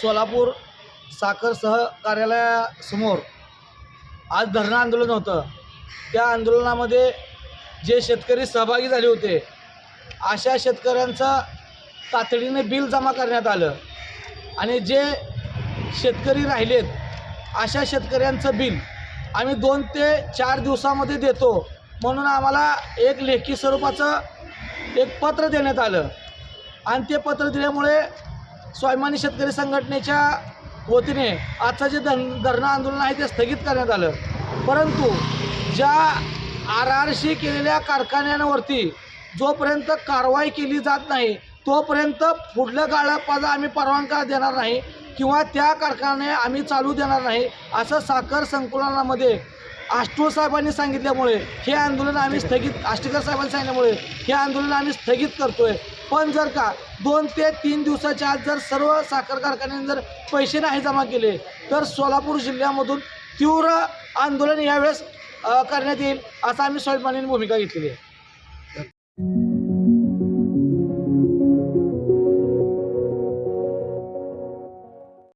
सोलापूर साखर सहकार्यालयासमोर आज धरणं आंदोलन होतं. त्या आंदोलनामध्ये जे शेतकरी सहभागी झाले होते अशा शेतकऱ्यांचं तातडीने बिल जमा करण्यात आलं. आणि जे शेतकरी राहिलेत अशा शेतकऱ्यांचं बिल आम्ही दोन ते चार दिवसामध्ये देतो. म्हणून आम्हाला एक लेखी स्वरूपाचं एक पत्र देण्यात आलं. आणि ते पत्र दिल्यामुळे स्वाभिमानी शेतकरी संघटनेच्या वतीने आजचं जे धन धरणं आंदोलन आहे ते स्थगित करण्यात आलं. परंतु ज्या आर आर केलेल्या कारखान्यांवरती जोपर्यंत कारवाई केली जात नाही तोपर्यंत पुढलं काळापाजा आम्ही परवानगा देणार नाही किंवा त्या कारखाने आम्ही चालू देणार नाही असं साखर संकुलनामध्ये आष्टो साहेबांनी सांगितल्यामुळे हे आंदोलन आम्ही स्थगित आष्टीकर साहेबांनी सांगितल्यामुळे हे आंदोलन आम्ही स्थगित करतोय. पण जर का दोन ते तीन दिवसाच्या आत जर सर्व साखर कारखान्यांनी जर पैसे नाही जमा केले तर सोलापूर जिल्ह्यामधून तीव्र आंदोलन यावेळेस करण्यात येईल असं आम्ही स्वाभिमानीने भूमिका घेतलेली आहे.